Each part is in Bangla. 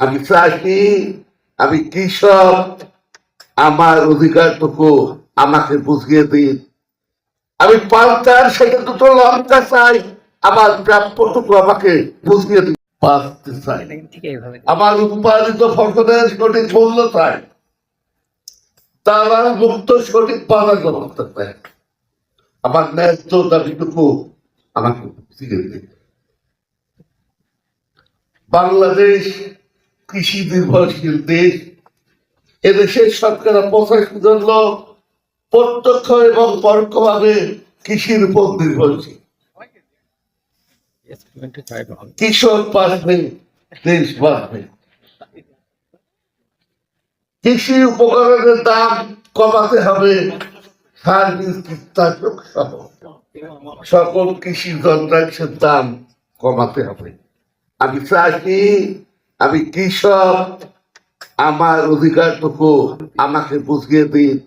আমি চাষি আমি কৃষক আমার অধিকারটুকু আমাকে বুঝিয়ে দিন। আমি পাল্টার সেটা দুটো লঙ্কা চাই আমার প্রাপ্যটুকু আমাকে বুঝিয়ে দিন। বাঁচতে চাই। আমার উৎপাদিত ফসলের সঠিক মূল্য চাই। তারা মুক্ত সঠিক বাজার করতে চায় আমার ন্যায্য দাবিটুকু আমাকে বুঝিয়ে দিন। বাংলাদেশ কৃষি নির্ভরশীল দেশ। এদেশের শতকরা পঁচাশি জন লোক প্রত্যক্ষ এবং পরোক্ষভাবে কৃষির উপর নির্ভরশীল। কৃষক বাঁচবে দেশ বাঁচবে কৃষি উপকরণের দাম কমাতে হবে। সার কীটনাশক সহ সকল কৃষি যন্ত্রাংশের দাম কমাতে হবে। আমি চাষি আমি কৃষক, আমার অধিকারটুকু আমাকে বুঝিয়ে দিন।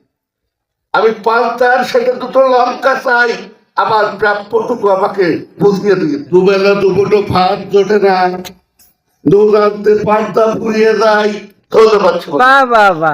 আমি পাল্টার সেটা দুটো লঙ্কা চাই, আমার প্রাপ্যটুকু আমাকে বুঝিয়ে দিন। দুবেলা দুপুটো ভাত জোটে না। দু আনতে পান্তা ফুরিয়ে যায়। ধন্যবাদ। বাহ।